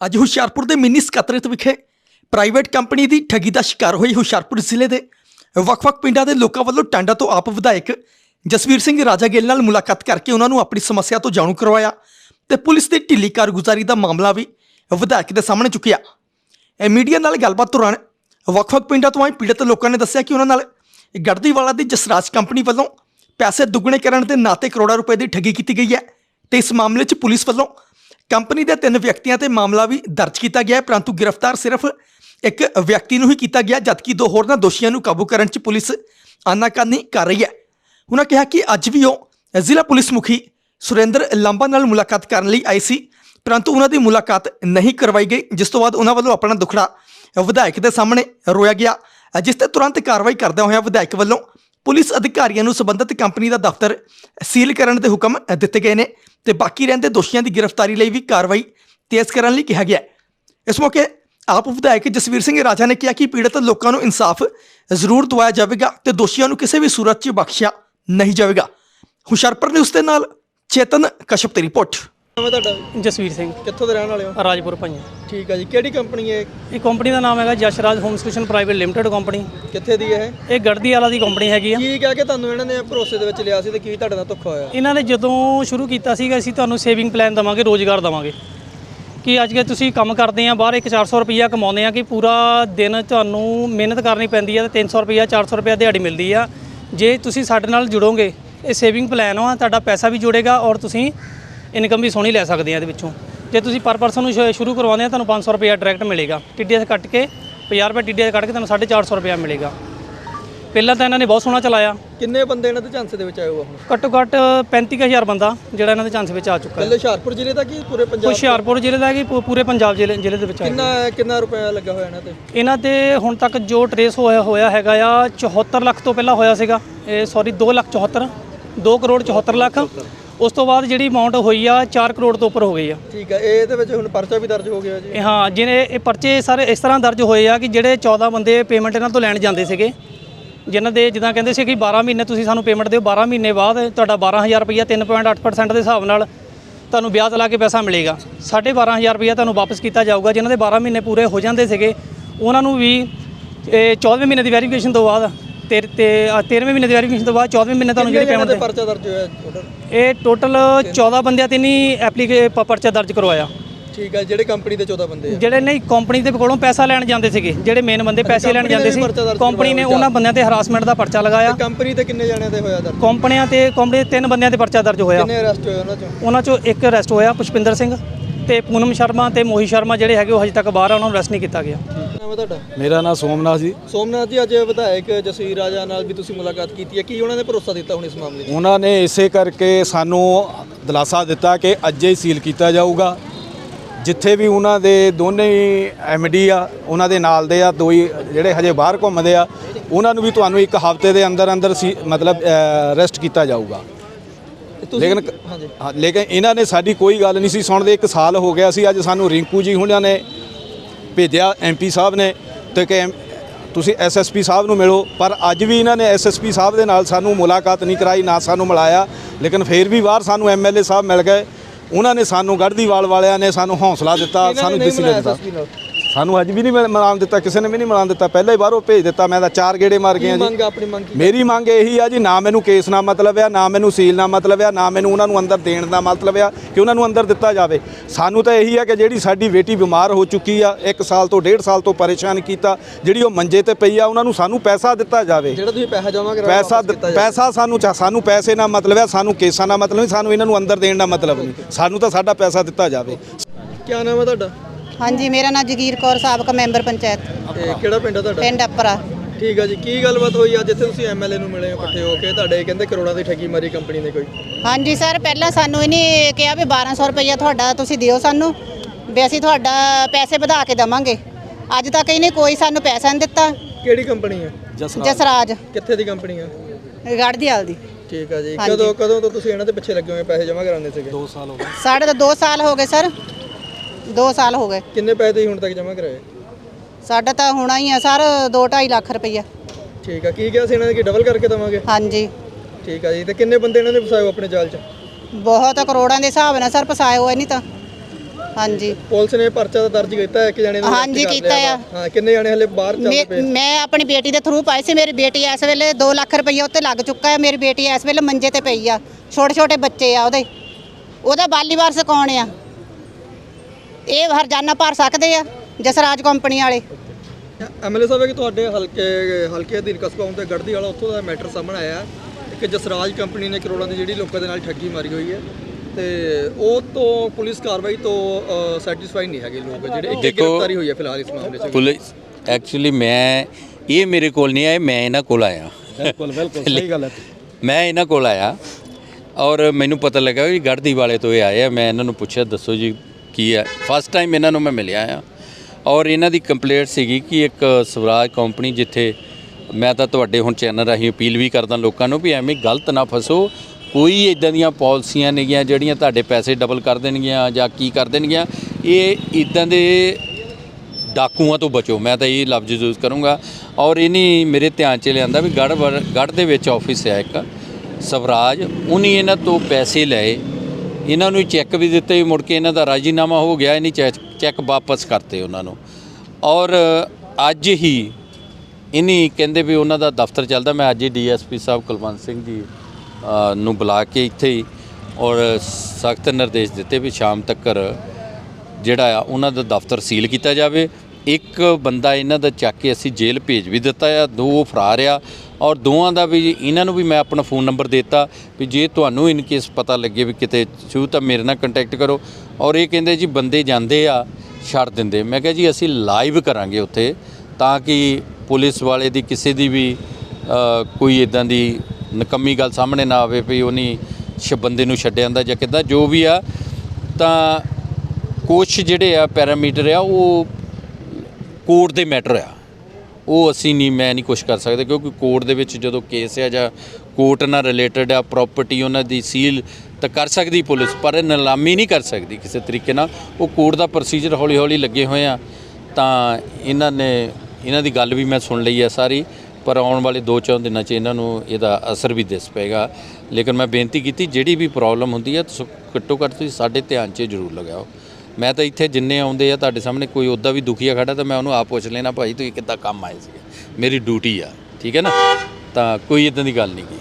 ਅੱਜ ਹੁਸ਼ਿਆਰਪੁਰ ਦੇ ਮਿੰਨੀ ਸਕੱਤਰੇਤ ਵਿਖੇ ਪ੍ਰਾਈਵੇਟ ਕੰਪਨੀ ਦੀ ਠੱਗੀ ਦਾ ਸ਼ਿਕਾਰ ਹੋਈ ਹੁਸ਼ਿਆਰਪੁਰ ਜ਼ਿਲ੍ਹੇ ਦੇ ਵੱਖ-ਵੱਖ ਪਿੰਡਾਂ ਦੇ ਲੋਕਾਂ ਵੱਲੋਂ ਟਾਂਡਾ ਤੋਂ ਆਪ ਵਿਧਾਇਕ ਜਸਵੀਰ ਸਿੰਘ ਰਾਜਾ ਗਿੱਲ ਨਾਲ ਮੁਲਾਕਾਤ ਕਰਕੇ ਉਹਨਾਂ ਨੂੰ ਆਪਣੀ ਸਮੱਸਿਆ ਤੋਂ ਜਾਣੂ ਕਰਵਾਇਆ ਤੇ ਪੁਲਿਸ ਦੀ ਢਿੱਲੀ ਕਾਰਗੁਜ਼ਾਰੀ ਦਾ ਮਾਮਲਾ ਵੀ ਵਿਧਾਇਕ ਦੇ ਸਾਹਮਣੇ ਚੁੱਕਿਆ। ਇਹ ਮੀਡੀਆ ਨਾਲ ਗੱਲਬਾਤ ਦੌਰਾਨ ਵੱਖ-ਵੱਖ ਪਿੰਡਾਂ ਤੋਂ ਆਏ ਪੀੜਤ ਲੋਕਾਂ ਨੇ ਦੱਸਿਆ ਕਿ ਉਹਨਾਂ ਨਾਲ ਗੜਦੀਵਾਲਾ ਦੀ ਜਸਰਾਜ ਕੰਪਨੀ ਵੱਲੋਂ ਪੈਸੇ ਦੁੱਗਣੇ ਕਰਨ ਦੇ ਨਾਂ ਤੇ ਕਰੋੜਾਂ ਰੁਪਏ ਦੀ ਠੱਗੀ ਕੀਤੀ ਗਈ ਹੈ ਤੇ ਇਸ ਮਾਮਲੇ 'ਚ ਪੁਲਿਸ ਵੱਲੋਂ ਕੰਪਨੀ ਦੇ ਤਿੰਨ ਵਿਅਕਤੀਆਂ ਤੇ ਮਾਮਲਾ ਵੀ ਦਰਜ ਕੀਤਾ ਗਿਆ ਹੈ, ਪਰੰਤੂ ਗ੍ਰਿਫਤਾਰ ਸਿਰਫ ਇੱਕ ਵਿਅਕਤੀ ਨੂੰ ਹੀ ਕੀਤਾ ਗਿਆ, ਜਦਕਿ ਦੋ ਹੋਰਨਾਂ ਦੋਸ਼ੀਆਂ ਨੂੰ ਕਾਬੂ ਕਰਨ 'ਚ ਪੁਲਿਸ ਆਨਾਕਾਨੀ ਕਰ ਰਹੀ ਹੈ। ਉਹਨਾਂ ਕਿਹਾ ਕਿ ਅੱਜ ਵੀ ਉਹ ਜ਼ਿਲ੍ਹਾ ਪੁਲਿਸ ਮੁਖੀ ਸੁਰਿੰਦਰ ਲਾਂਬਾ ਨਾਲ ਮੁਲਾਕਾਤ ਕਰਨ ਲਈ ਆਏ ਸੀ, ਪਰੰਤੂ ਉਹਨਾਂ ਦੀ ਮੁਲਾਕਾਤ ਨਹੀਂ ਕਰਵਾਈ ਗਈ, ਜਿਸ ਤੋਂ ਬਾਅਦ ਉਹਨਾਂ ਵੱਲੋਂ ਆਪਣਾ ਦੁਖੜਾ ਵਿਧਾਇਕ ਦੇ ਸਾਹਮਣੇ ਰੋਇਆ ਗਿਆ, ਜਿਸ ਤੇ ਤੁਰੰਤ ਕਾਰਵਾਈ ਕਰਦਿਆਂ ਹੋਇਆ ਵਿਧਾਇਕ ਵੱਲੋਂ ਪੁਲਿਸ ਅਧਿਕਾਰੀਆਂ ਨੂੰ ਸਬੰਧਤ ਕੰਪਨੀ ਦਾ ਦਫ਼ਤਰ ਸੀਲ ਕਰਨ ਦੇ ਹੁਕਮ ਦਿੱਤੇ ਗਏ ਨੇ ਤੇ ਬਾਕੀ ਰਹਿੰਦੇ ਦੋਸ਼ੀਆਂ ਦੀ ਗ੍ਰਿਫਤਾਰੀ ਲਈ ਵੀ ਕਾਰਵਾਈ ਤੇਜ਼ ਕਰਨ ਲਈ ਕਿਹਾ ਗਿਆ ਹੈ। ਇਸ ਮੌਕੇ ਆਪ ਵਿਧਾਇਕ ਜਸਵੀਰ ਸਿੰਘ ਰਾਜਾ ਨੇ ਕਿਹਾ ਕਿ ਪੀੜਤ ਲੋਕਾਂ ਨੂੰ ਇਨਸਾਫ ਜ਼ਰੂਰ ਦਵਾਇਆ ਜਾਵੇਗਾ ਤੇ ਦੋਸ਼ੀਆਂ ਨੂੰ ਕਿਸੇ ਵੀ ਸੂਰਤ 'ਚ ਬਖਸ਼ਿਆ ਨਹੀਂ ਜਾਵੇਗਾ ਹੁਸ਼ਿਆਰਪੁਰ ਨਿਊਜ਼ ਦੇ ਨਾਲ ਚੇਤਨ ਕਸ਼ਪ ਦੀ ਰਿਪੋਰਟ ਨਾਮ ਹੈ ਤੁਹਾਡਾ? ਜਸਵੀਰ ਸਿੰਘ। ਕਿੱਥੋਂ ਦੇ ਰਹਿਣ ਵਾਲੇ ਹੋ? ਰਾਜਪੁਰ ਭਾਈਆਂ। ਠੀਕ ਹੈ ਜੀ ਕਿਹੜੀ ਕੰਪਨੀ ਹੈ ਇਹ? ਕੰਪਨੀ ਦਾ ਨਾਮ ਹੈਗਾ Jashraj home solution private limited company. ਕਿੱਥੇ ਦੀ ਹੈ ਇਹ ਗੜਦੀ ਵਾਲਾ ਦੀ ਕੰਪਨੀ ਹੈਗੀ ਆ। ਕੀ ਕਹਿ ਕੇ ਤੁਹਾਨੂੰ ਇਹਨਾਂ ਨੇ ਭਰੋਸੇ ਦੇ ਵਿੱਚ ਲਿਆ ਸੀ ਤੇ ਕੀ ਤੁਹਾਡੇ ਨਾਲ ਧੋਖਾ ਹੋਇਆ? ਇਹਨਾਂ ਨੇ ਜਦੋਂ ਸ਼ੁਰੂ ਕੀਤਾ ਸੀਗਾ ਅਸੀਂ ਤੁਹਾਨੂੰ ਸੇਵਿੰਗ ਪਲਾਨ ਦਵਾਂਗੇ ਰੋਜ਼ਗਾਰ ਦਵਾਂਗੇ। ਕਿ ਅੱਜ ਕੇ ਤੁਸੀਂ ਕੰਮ ਕਰਦੇ ਆ ਬਾਹਰ ਇੱਕ 400 ਰੁਪਈਆ ਕਮਾਉਂਦੇ ਆ ਕਿ ਪੂਰਾ ਦਿਨ ਤੁਹਾਨੂੰ ਮਿਹਨਤ ਕਰਨੀ ਪੈਂਦੀ ਆ ਤੇ 300 ਰੁਪਈਆ 400 ਰੁਪਈਆ ਦਿਹਾੜੀ ਮਿਲਦੀ ਆ। ਜੇ ਤੁਸੀਂ ਸਾਡੇ ਨਾਲ ਜੁੜੋਗੇ ਇਹ ਸੇਵਿੰਗ ਪਲਾਨ ਆ ਤੁਹਾਡਾ ਪੈਸਾ ਵੀ ਜੁੜੇਗਾ ਔਰ ਤੁਸੀਂ ਇਨਕਮ ਵੀ ਸੋਹਣੀ ਲੈ ਸਕਦੇ ਆ ਇਹਦੇ ਵਿੱਚੋਂ। ਜੇ ਤੁਸੀਂ ਪਰ ਪਰਸਨ ਨੂੰ ਸ਼ੁਰੂ ਕਰਵਾਉਂਦੇ ਆ ਤੁਹਾਨੂੰ 500 ਰੁਪਈਆ ਡਾਇਰੈਕਟ ਮਿਲੇਗਾ। ਟੀਡੀਐਸ ਕੱਟ ਕੇ 50 ਰੁਪਏ ਟੀਡੀਐਸ ਕੱਟ ਕੇ ਤੁਹਾਨੂੰ 450 ਰੁਪਈਆ ਮਿਲੇਗਾ। ਪਹਿਲਾਂ ਤਾਂ ਇਹਨਾਂ ਨੇ ਬਹੁਤ ਸੋਹਣਾ ਚਲਾਇਆ। ਕਿੰਨੇ ਬੰਦੇ ਇਹਨਾਂ ਦੇ ਝਾਂਸੇ ਦੇ ਵਿੱਚ ਆਏ ਹੋ ਹੁਣ? ਘੱਟੋ ਘੱਟ 35000 ਬੰਦਾ ਜਿਹੜਾ ਇਹਨਾਂ ਦੇ ਚਾਂਸ ਵਿੱਚ ਆ ਚੁੱਕਾ ਹੈ। ਕੱਲੇ ਹੁਸ਼ਿਆਰਪੁਰ ਜ਼ਿਲ੍ਹੇ ਦਾ ਕੀ ਪੂਰੇ ਪੰਜਾਬ ਹੁਸ਼ਿਆਰਪੁਰ ਜ਼ਿਲ੍ਹੇ ਦਾ ਕਿ ਪੂਰੇ ਪੰਜਾਬ ਜ਼ਿਲ੍ਹੇ ਜ਼ਿਲ੍ਹੇ ਦੇ ਵਿੱਚ ਕਿੰਨਾ ਕਿੰਨਾ ਰੁਪਇਆ ਲੱਗਾ ਹੋਇਆ ਇਹਨਾਂ ਤੇ? ਇਹਨਾਂ ਤੇ ਹੁਣ ਤੱਕ ਜੋ ਟਰੇਸ ਹੋਇਆ ਹੋਇਆ ਹੈਗਾ ਆ 74 ਲੱਖ ਤੋਂ ਪਹਿਲਾਂ ਹੋਇਆ ਸੀਗਾ। ਇਹ ਸੌਰੀ 2 ਲੱਖ 74 2 ਕਰੋੜ 74 ਲੱਖ। ਉਸ ਤੋਂ ਬਾਅਦ ਜਿਹੜੀ ਅਮਾਉਂਟ ਹੋਈ ਆ 4 ਕਰੋੜ ਤੋਂ ਉੱਪਰ ਹੋ ਗਈ ਆ। ਠੀਕ ਹੈ ਇਹ ਇਹਦੇ ਵਿੱਚ ਹੁਣ ਪਰਚਾ ਵੀ ਦਰਜ ਹੋ ਗਿਆ ਜੀ? ਇਹ ਹਾਂ ਜਿਹਨੇ ਇਹ ਪਰਚੇ ਸਾਰੇ ਇਸ ਤਰ੍ਹਾਂ ਦਰਜ ਹੋਏ ਆ ਕਿ ਜਿਹੜੇ 14 ਬੰਦੇ ਪੇਮੈਂਟ ਇਹਨਾਂ ਤੋਂ ਲੈਣ ਜਾਂਦੇ ਸੀਗੇ ਜਿਨ੍ਹਾਂ ਦੇ ਜਿੱਦਾਂ ਕਹਿੰਦੇ ਸੀ ਕਿ 12 ਮਹੀਨੇ ਤੁਸੀਂ ਸਾਨੂੰ ਪੇਮੈਂਟ ਦਿਓ 12 ਮਹੀਨੇ ਬਾਅਦ ਤੁਹਾਡਾ 12000 ਰੁਪਈਆ 3.8% ਦੇ ਹਿਸਾਬ ਨਾਲ ਤੁਹਾਨੂੰ ਵਿਆਜ ਲਾ ਕੇ ਪੈਸਾ ਮਿਲੇਗਾ। 12500 ਰੁਪਈਆ ਤੁਹਾਨੂੰ ਵਾਪਸ ਕੀਤਾ ਜਾਊਗਾ ਜਿਨ੍ਹਾਂ ਦੇ 12 ਮਹੀਨੇ ਪੂਰੇ ਹੋ ਜਾਂਦੇ ਸੀਗੇ ਉਹਨਾਂ ਨੂੰ ਵੀ ਇਹ 14ਵੇਂ ਮਹੀਨੇ ਦੀ ਵੈਰੀਫਿਕੇਸ਼ਨ ਤੋਂ ਬਾਅਦ ਤੇ ਤੇ 13ਵੇਂ ਮਹੀਨੇ ਦੀ ਵੈਰੀਫਿਕੇਸ਼ਨ ਤੋਂ ਬਾਅਦ 14ਵੇਂ ਮਹੀਨੇ ਤੁਹਾਨੂੰ ਜਿਹੜੀ ਪੇਮੈਂਟ ਦੇ ਪਰਚਾ ਦਰਜ ਹੋਇਆ ਇਹ ਟੋਟਲ 14 ਬੰਦਿਆਂ ਤੇ ਨਹੀਂ ਐਪਲੀਕੇ ਪਰਚਾ ਦਰਜ ਕਰਵਾਇਆ। ਠੀਕ ਹੈ ਜਿਹੜੇ ਕੰਪਨੀ ਦੇ 14 ਬੰਦੇ ਆ। ਜਿਹੜੇ ਨਹੀਂ ਕੰਪਨੀ ਦੇ ਕੋਲੋਂ ਪੈਸਾ ਲੈਣ ਜਾਂਦੇ ਸੀਗੇ ਜਿਹੜੇ ਮੇਨ ਬੰਦੇ ਪੈਸੇ ਲੈਣ company ਜਾਂਦੇ ਨੇ ਸੀ। ਵੀ ਪਰਚਾ ਦਰਜ ਕੰਪਨੀ ਨੇ ਉਹਨਾਂ ਬੰਦਿਆਂ ਤੇ ਹਰਾਸਮੈਂਟ ਦਾ ਪਰਚਾ ਲਗਾਇਆ। ਕੰਪਨੀ ਤੇ ਕਿੰਨੇ ਜਣਿਆਂ ਦੇ ਹੋਇਆ ਦਰਜ? ਕੰਪਨੀਆਂ ਤੇ ਕੰਪਨੀ ਦੇ ਤਿੰਨ ਬੰਦਿਆਂ ਤੇ ਪਰਚਾ ਦਰਜ ਹੋਇਆ। ਕਿੰਨੇ ਅਰੈਸਟ ਹੋਏ ਉਹਨਾਂ ਚੋਂ? ਉਹਨਾਂ ਚੋਂ ਇੱਕ ਅਰੈਸਟ ਹੋਇਆ ਪੁਸ਼ਪਿੰਦਰ ਸਿੰਘ ਤੇ ਪੂਨਮ ਸ਼ਰਮਾ ਤੇ ਮੋਹਿਤ ਸ਼ਰਮਾ ਜਿਹੜੇ ਹੈਗੇ ਉਹ ਹਜੇ ਤੱਕ ਬਾਹਰ ਆ ਉਹਨਾਂ ਨੂੰ ਅਰੈਸਟ ਨਹੀਂ ਕੀਤਾ ਗਿਆ। ਨਾਮ ਹੈ ਤੁਹਾਡਾ? ਮੇਰਾ ਨਾਮ ਸੋਮਨਾਥ ਜੀ। ਸੋਮਨਾਥ ਜੀ ਅੱਜ ਵਿਧਾਇਕ ਜਸਵੀਰ ਰਾਜਾ ਨਾਲ ਵੀ ਤੁਸੀਂ ਮੁਲਾਕਾਤ ਕੀਤੀ ਹੈ। ਕੀ ਉਹਨਾਂ ਨੇ ਭਰੋਸਾ ਦਿੱਤਾ ਹੁਣ ਇਸ ਮਾਮਲੇ 'ਚ? ਉਹਨਾਂ ਨੇ ਇਸੇ ਕਰਕੇ ਸਾਨੂੰ ਦਿਲਾਸਾ ਦਿੱਤਾ ਕਿ ਅੱਜ ਹੀ ਸੀਲ ਕੀਤਾ ਜਾਊਗਾ। ਜਿੱਥੇ ਵੀ ਉਹਨਾਂ ਦੇ ਦੋਨੇ ਹੀ ਐਮਡੀ ਆ ਉਹਨਾਂ ਦੇ ਨਾਲ ਦੇ ਆ ਦੋ ਹੀ ਜਿਹੜੇ ਹਜੇ ਬਾਹਰ ਘੁੰਮਦੇ ਆ ਉਹਨਾਂ ਨੂੰ ਵੀ ਤੁਹਾਨੂੰ ਇੱਕ ਹਫ਼ਤੇ ਦੇ ਅੰਦਰ ਅੰਦਰ ਸੀ ਮਤਲਬ ਅਰੈਸਟ ਕੀਤਾ ਜਾਊਗਾ। ਲੇਕਿਨ ਲੇਕਿਨ ਇਹਨਾਂ ਨੇ ਸਾਡੀ ਕੋਈ ਗੱਲ ਨਹੀਂ ਸੀ ਸੁਣਦੇ। ਇੱਕ ਸਾਲ ਹੋ ਗਿਆ ਸੀ ਅੱਜ ਸਾਨੂੰ ਰਿੰਕੂ ਜੀ ਹੁਣਾਂ ਨੇ ਭੇਜਿਆ ਐਮਪੀ ਸਾਹਿਬ ਨੇ ਤੇ ਕਿ ਤੁਸੀਂ ਐਸਐਸਪੀ ਸਾਹਿਬ ਨੂੰ ਮਿਲੋ ਪਰ ਅੱਜ ਵੀ ਇਹਨਾਂ ਨੇ ਐਸਐਸਪੀ ਸਾਹਿਬ ਦੇ ਨਾਲ ਸਾਨੂੰ ਮੁਲਾਕਾਤ ਨਹੀਂ ਕਰਾਈ ਨਾ ਸਾਨੂੰ ਮਿਲਾਇਆ। ਲੇਕਿਨ ਫਿਰ ਵੀ ਬਾਹਰ ਸਾਨੂੰ ਐਮਐਲਏ ਸਾਹਿਬ ਮਿਲ ਗਏ। ਉਹਨਾਂ ਨੇ ਸਾਨੂੰ ਗੜਦੀਵਾਲ ਵਾਲਿਆਂ ਨੇ ਸਾਨੂੰ ਹੌਸਲਾ ਦਿੱਤਾ ਸਾਨੂੰ ਦਿਸੀ ਦਿੱਤਾ। ਸਾਨੂੰ ਅੱਜ ਵੀ ਨਹੀਂ ਮਿਲ- ਮਿਲਾਉਣ ਦਿੱਤਾ ਕਿਸੇ ਨੇ ਵੀ ਨਹੀਂ ਮਿਲਾਉਣ ਦਿੱਤਾ। ਪਹਿਲਾਂ ਹੀ ਬਾਹਰੋਂ ਭੇਜ ਦਿੱਤਾ ਮੈਂ ਤਾਂ ਚਾਰ ਗੇੜੇ ਮਾਰ ਗਿਆ ਜੀ। ਮੰਗ ਆ ਆਪਣੀ ਮੰਗ ਕੀ? ਮੇਰੀ ਮੰਗ ਇਹੀ ਆ ਜੀ ਨਾ ਮੈਨੂੰ ਕੇਸ ਨਾਲ ਮਤਲਬ ਆ ਨਾ ਮੈਨੂੰ ਸੀਲ ਨਾਲ ਮਤਲਬ ਆ ਨਾ ਮੈਨੂੰ ਉਹਨਾਂ ਨੂੰ ਅੰਦਰ ਦੇਣ ਦਾ ਮਤਲਬ ਆ ਕਿ ਉਹਨਾਂ ਨੂੰ ਅੰਦਰ ਦਿੱਤਾ ਜਾਵੇ। ਸਾਨੂੰ ਤਾਂ ਇਹੀ ਆ ਕਿ ਜਿਹੜੀ ਸਾਡੀ ਬੇਟੀ ਬਿਮਾਰ ਹੋ ਚੁੱਕੀ ਆ 1 ਸਾਲ ਤੋਂ 1.5 ਸਾਲ ਤੋਂ ਪਰੇਸ਼ਾਨ ਕੀਤਾ ਜਿਹੜੀ ਉਹ ਮੰਜੇ ਤੇ ਪਈ ਆ ਉਹਨਾਂ ਨੂੰ ਸਾਨੂੰ ਪੈਸਾ ਦਿੱਤਾ ਜਾਵੇ। ਜਿਹੜਾ ਤੁਸੀਂ ਪੈਸਾ ਕਰਾਇਆ ਪੈਸਾ। ਪੈਸਾ ਸਾਨੂੰ ਸਾਨੂੰ ਪੈਸੇ ਨਾਲ ਮਤਲਬ ਆ ਸਾਨੂੰ ਕੇਸਾਂ ਨਾਲ ਮਤਲਬ ਨਹੀਂ ਸਾਨੂੰ ਇਹਨਾਂ ਨੂੰ ਅੰਦਰ ਦੇਣ ਦਾ ਮਤਲਬ ਨਹੀਂ। ਸਾਨੂੰ ਤਾਂ ਸਾਡਾ ਪੈਸਾ ਦਿੱਤਾ ਜਾਵੇ। ਕੀ ਨਾਮ ਹੈ ਤੁਹਾਡਾ? ਹਾਂਜੀ ਮੇਰਾ ਨਾਮ ਜਗੀਰ ਕੌਰ ਸਾਬਕਾ ਮੈਂਬਰ ਪੰਚਾਇਤ। ਤੇ ਕਿਹੜਾ ਪਿੰਡ ਹੈ ਤੁਹਾਡਾ? ਪਿੰਡ ਅਪਰਾ। ਠੀਕ ਆ ਜੀ ਕੀ ਗੱਲਬਾਤ ਹੋਈ ਅੱਜ? ਇੱਥੇ ਤੁਸੀਂ ਐਮਐਲਏ ਨੂੰ ਮਿਲੇ ਹੋ ਇਕੱਠੇ ਹੋ ਕੇ ਤੁਹਾਡੇ ਕਹਿੰਦੇ ਕਰੋੜਾਂ ਦੀ ਠੱਗੀ ਮਾਰੀ ਕੰਪਨੀ ਨੇ ਕੋਈ। ਹਾਂਜੀ ਸਰ ਪਹਿਲਾਂ ਸਾਨੂੰ ਇਹਨੇ ਕਿਹਾ ਵੀ 1200 ਰੁਪਈਆ ਤੁਹਾਡਾ ਤੁਸੀਂ ਦਿਓ ਸਾਨੂੰ ਵੀ ਅਸੀਂ ਤੁਹਾਡਾ ਪੈਸੇ ਵਧਾ ਕੇ ਦਵਾਂਗੇ। ਅੱਜ ਤੱਕ ਇਹਨੇ ਕੋਈ ਸਾਨੂੰ ਪੈਸਾ ਨਹੀਂ ਦਿੱਤਾ। ਕਿਹੜੀ ਕੰਪਨੀ ਹੈ ਜਸਰਾਜ। ਕਿੱਥੇ ਦੀ ਕੰਪਨੀ ਹੈ ਗੜਦੀਆਲ ਦੀ। ਠੀਕ ਆ ਜੀ। ਕਦੋਂ ਕਦੋਂ ਤੋਂ ਤੁਸੀਂ ਇਹਨਾਂ ਦੇ ਪਿੱਛੇ ਲੱਗੇ ਹੋਏ ਪੈਸੇ ਜਮ੍ਹਾਂ ਕਰਾਉਂਦੇ ਸੀਗੇ? ਸਾਡੇ ਤਾਂ 2 ਸਾਲ ਹੋ ਗਏ ਸਰ। 2 ਸਾਲ ਹੋ ਗਏ। ਕਿੰਨੇ ਪੈਸੇ ਤੁਸੀਂ ਹੁਣ ਤੱਕ ਜਮ੍ਹਾਂ ਕਰਾਏ? ਸਾਡਾ ਤਾਂ ਹੋਣਾ ਹੀ ਆ ਸਰ 2.5 ਲੱਖ ਰੁਪਈਆ। ਠੀਕ ਆ ਕੀ ਕਿਹਾ ਸੀ ਇਹਨਾਂ ਨੇ ਕਿ ਡਬਲ ਕਰਕੇ ਦਵਾਂਗੇ? ਹਾਂਜੀ। ਠੀਕ ਆ ਜੀ ਤੇ ਕਿੰਨੇ ਬੰਦੇ ਇਹਨਾਂ ਨੇ ਫਸਾਏ ਹੋ ਆਪਣੇ ਜਾਲ 'ਚ? ਬਹੁਤ ਕਰੋੜਾਂ ਦੇ ਹਿਸਾਬ ਨਾਲ ਸਰ ਫਸਾਏ ਹੋਏ ਨਹੀਂ ਤਾਂ। ਹਾਂਜੀ। ਪੁਲਿਸ ਨੇ ਪਰਚਾ ਤਾਂ ਦਰਜ ਕੀਤਾ ਇੱਕ ਜਣੇ ਨੂੰ ਹਾਂਜੀ, ਕੀਤਾ ਆ। ਹਾਂ ਕਿੰਨੇ ਜਣੇ ਹਲੇ ਬਾਹਰ ਚੱਲਦੇ ਮੇ- ਪਏ ਮੈਂ ਆਪਣੀ ਬੇਟੀ ਦੇ ਥਰੂ ਸੀ ਮੇਰੀ ਬੇਟੀ ਇਸ ਵੇਲੇ 2 ਲੱਖ ਰੁਪਈਆ ਉੱਤੇ ਲੱਗ ਚੁੱਕਾ ਹੈ ਮੇਰੀ ਬੇਟੀ ਇਸ ਵੇਲੇ ਮੰਜੇ ਤੇ ਪਈ ਆ। ਛੋਟੇ ਛੋਟੇ ਬੱਚੇ ਆ ਉਹਦੇ। ਉਹਦਾ ਬਾਲੀ ਵਾਰਸ ਕੌਣ ਆ? ਇਹ ਹਰਜਾਨਾ ਭਰ ਸਕਦੇ ਆ ਜਸਰਾਜ ਕੰਪਨੀ ਵਾਲੇ। ਐਮਐਲਏ ਸਾਹਿਬ ਹੈ ਕਿ ਤੁਹਾਡੇ ਹਲਕੇ ਹਲਕੇ ਅਧੀਨ ਕਸਬਾ ਹੁੰਦੇ ਗੜਦੀ ਵਾਲਾ ਉੱਥੋਂ ਦਾ ਮੈਟਰ ਸਾਹਮਣੇ ਆਇਆ। ਕਿ ਜਸਰਾਜ ਕੰਪਨੀ ਨੇ ਕਰੋੜਾਂ ਦੀ ਜਿਹੜੀ ਲੋਕਾਂ ਦੇ ਨਾਲ ਠੱਗੀ ਮਾਰੀ ਹੋਈ ਹੈ। ਤੇ ਉਹ ਤੋਂ ਪੁਲਿਸ ਕਾਰਵਾਈ ਤੋਂ ਸੈਟੀਸਫਾਈ ਨਹੀਂ ਹੈਗੇ ਲੋਕ ਜਿਹੜੇ ਇੱਕ ਗ੍ਰਿਫਤਾਰੀ ਹੋਈ ਹੈ ਫਿਲਹਾਲ ਇਸ ਮਾਮਲੇ 'ਚ। ਪੁਲਿਸ ਐਕਚੁਅਲੀ ਮੈਂ ਇਹ ਮੇਰੇ ਕੋਲ ਨਹੀਂ ਆਏ ਮੈਂ ਇਹਨਾਂ ਕੋਲ ਆਇਆ। ਬਿਲਕੁਲ ਬਿਲਕੁਲ ਸਹੀ ਗੱਲ ਹੈ। ਮੈਂ ਇਹਨਾਂ ਕੋਲ ਆਇਆ ਔਰ ਮੈਨੂੰ ਪਤਾ ਲੱਗਾ ਵੀ ਗੜਦੀ ਵਾਲੇ ਤੋਂ ਇਹ ਆਏ ਆ ਮੈਂ ਇਹਨਾਂ ਨੂੰ ਪੁੱਛਿਆ ਦੱਸੋ ਜੀ ਕੀ ਹੈ? ਫਸਟ ਟਾਈਮ ਇਹਨਾਂ ਨੂੰ ਮੈਂ ਮਿਲਿਆ ਆ। ਔਰ ਇਹਨਾਂ ਦੀ ਕੰਪਲੇਂਟ ਸੀਗੀ ਕਿ ਇੱਕ ਸਵਰਾਜ ਕੰਪਨੀ ਜਿੱਥੇ ਮੈਂ ਤਾਂ ਤੁਹਾਡੇ ਹੁਣ ਚੈਨਲ ਰਾਹੀਂ ਅਪੀਲ ਵੀ ਕਰਦਾ ਲੋਕਾਂ ਨੂੰ ਵੀ ਐਵੇਂ ਗਲਤ ਨਾ ਫਸੋ। ਕੋਈ ਇਦਾਂ ਦੀਆਂ ਪਾਲਿਸੀਆਂ ਨੇਗੀਆਂ ਜਿਹੜੀਆਂ ਤੁਹਾਡੇ ਪੈਸੇ ਡਬਲ ਕਰ ਦੇਣਗੀਆਂ ਜਾਂ ਕੀ ਕਰ ਦੇਣਗੀਆਂ। ਇਹ ਇਦਾਂ ਦੇ ਡਾਕੂਆਂ ਤੋਂ ਬਚੋ। ਮੈਂ ਤਾਂ ਇਹ ਲਫ਼ਜ਼ ਯੂਜ਼ ਕਰੂੰਗਾ। ਔਰ ਇਹਨੀ ਮੇਰੇ ਧਿਆਨ 'ਚ ਲਿਆਂਦਾ ਵੀ ਗੜ ਗੜ ਦੇ ਵਿੱਚ ਆਫਿਸ ਹੈ ਇੱਕ। ਸਵਰਾਜ, ਉਹਨੇ ਇਹਨਾਂ ਤੋਂ ਪੈਸੇ ਲਏ। ਇਹਨਾਂ ਨੂੰ ਚੈੱਕ ਵੀ ਦਿੱਤੇ ਮੁੜ ਕੇ ਇਹਨਾਂ ਦਾ ਰਾਜੀਨਾਮਾ ਹੋ ਗਿਆ, ਇਹਨੀ ਚੈੱਕ ਵਾਪਸ ਕਰਤੇ ਉਹਨਾਂ ਨੂੰ। ਔਰ ਅੱਜ ਹੀ ਇਨੀ ਕਹਿੰਦੇ ਵੀ ਉਹਨਾਂ ਦਾ ਦਫ਼ਤਰ ਚੱਲਦਾ, ਮੈਂ ਅੱਜ ਹੀ ਡੀਐਸਪੀ ਸਾਹਿਬ ਕੁਲਵੰਤ ਸਿੰਘ ਜੀ ਨੂੰ ਬੁਲਾ ਕੇ ਇੱਥੇ ਹੀ ਔਰ ਸਖਤ ਨਿਰਦੇਸ਼ ਦਿੱਤੇ ਵੀ ਸ਼ਾਮ ਤੱਕ ਜਿਹੜਾ ਆ, ਉਹਨਾਂ ਦਾ ਦਫ਼ਤਰ ਸੀਲ ਕੀਤਾ ਜਾਵੇ। ਇੱਕ ਬੰਦਾ ਇਹਨਾਂ ਦਾ ਚੱਕ ਕੇ ਅਸੀਂ ਜੇਲ੍ਹ ਭੇਜ ਵੀ ਦਿੱਤਾ ਆ, ਦੋ ਫਰਾਰ ਆ ਔਰ ਦੋਵਾਂ ਦਾ ਵੀ ਇਹਨਾਂ ਨੂੰ ਵੀ ਮੈਂ ਆਪਣਾ ਫੋਨ ਨੰਬਰ ਦਿੱਤਾ ਵੀ ਜੇ ਤੁਹਾਨੂੰ ਇਨ ਕੇਸ ਪਤਾ ਲੱਗੇ ਵੀ ਕਿਤੇ ਛੂ ਤਾਂ ਮੇਰੇ ਨਾਲ ਕੰਟੈਕਟ ਕਰੋ ਔਰ ਇਹ ਕਹਿੰਦੇ ਜੀ ਬੰਦੇ ਜਾਂਦੇ ਆ, ਛੱਡ ਦਿੰਦੇ। ਮੈਂ ਕਿਹਾ ਜੀ ਅਸੀਂ ਲਾਈਵ ਕਰਾਂਗੇ ਉੱਥੇ ਤਾਂ ਕਿ ਪੁਲਿਸ ਵਾਲੇ ਦੀ ਕਿਸੇ ਦੀ ਵੀ ਕੋਈ ਇਦਾਂ ਦੀ ਨਕੰਮੀ ਗੱਲ ਸਾਹਮਣੇ ਨਾ ਆਵੇ ਵੀ ਉਹਨੀ ਸ਼ ਬੰਦੇ ਨੂੰ ਛੱਡਿਆ ਜਾਂਦਾ ਜਾਂ ਕਿੱਦਾਂ ਜੋ ਵੀ ਆ ਤਾਂ ਕੁਛ ਜਿਹੜੇ ਆ ਪੈਰਾਮੀਟਰ ਆ ਉਹ ਕੋਰਟ ਦੇ ਮੈਟਰ ਆ। ਉਹ ਅਸੀਂ ਨਹੀਂ, ਮੈਂ ਨਹੀਂ ਕੁਝ ਕਰ ਸਕਦੇ ਕਿਉਂਕਿ ਕੋਰਟ ਦੇ ਵਿੱਚ ਜਦੋਂ ਕੇਸ ਆ ਜਾਂ ਕੋਰਟ ਨਾਲ ਰਿਲੇਟਡ ਆ ਪ੍ਰਾਪਰਟੀ ਉਹਨਾਂ ਦੀ ਸੀਲ ਤਾਂ ਕਰ ਸਕਦੀ ਪੁਲਿਸ, ਪਰ ਨਿਲਾਮੀ ਨਹੀਂ ਕਰ ਸਕਦੀ ਕਿਸੇ ਤਰੀਕੇ ਨਾਲ। ਉਹ ਕੋਰਟ ਦਾ ਪ੍ਰੋਸੀਜਰ ਹੌਲੀ ਹੌਲੀ ਲੱਗੇ ਹੋਏ ਆ, ਤਾਂ ਇਹਨਾਂ ਨੇ, ਇਹਨਾਂ ਦੀ ਗੱਲ ਵੀ ਮੈਂ ਸੁਣ ਲਈ ਆ ਸਾਰੀ, ਪਰ ਆਉਣ ਵਾਲੇ 2-4 ਦਿਨਾਂ 'ਚ ਇਹਨਾਂ ਨੂੰ ਇਹਦਾ ਅਸਰ ਵੀ ਦਿਸ ਪਏਗਾ। ਲੇਕਿਨ ਮੈਂ ਬੇਨਤੀ ਕੀਤੀ, ਜਿਹੜੀ ਵੀ ਪ੍ਰੋਬਲਮ ਹੁੰਦੀ ਹੈ ਤੁਸੀਂ ਘੱਟੋ ਘੱਟ ਤੁਸੀਂ ਸਾਡੇ ਧਿਆਨ 'ਚ ਜ਼ਰੂਰ ਲਗਾਓ। ਮੈਂ ਤਾਂ ਇੱਥੇ ਜਿੰਨੇ ਆਉਂਦੇ ਆ, ਤੁਹਾਡੇ ਸਾਹਮਣੇ ਕੋਈ ਉੱਦਾਂ ਵੀ ਦੁਖੀਆ ਖੜਾ, ਤਾਂ ਮੈਂ ਉਹਨੂੰ ਆਪ ਪੁੱਛ ਲੈਣਾ, ਭਾਈ, ਤੁਸੀਂ ਕਿੱਦਾਂ ਕੰਮ ਆਏ ਸੀਗੇ? ਮੇਰੀ ਡਿਊਟੀ ਆ, ਠੀਕ ਹੈ ਨਾ? ਤਾਂ ਕੋਈ ਇਦਾਂ ਦੀ ਗੱਲ ਨਹੀਂ ਗੀ।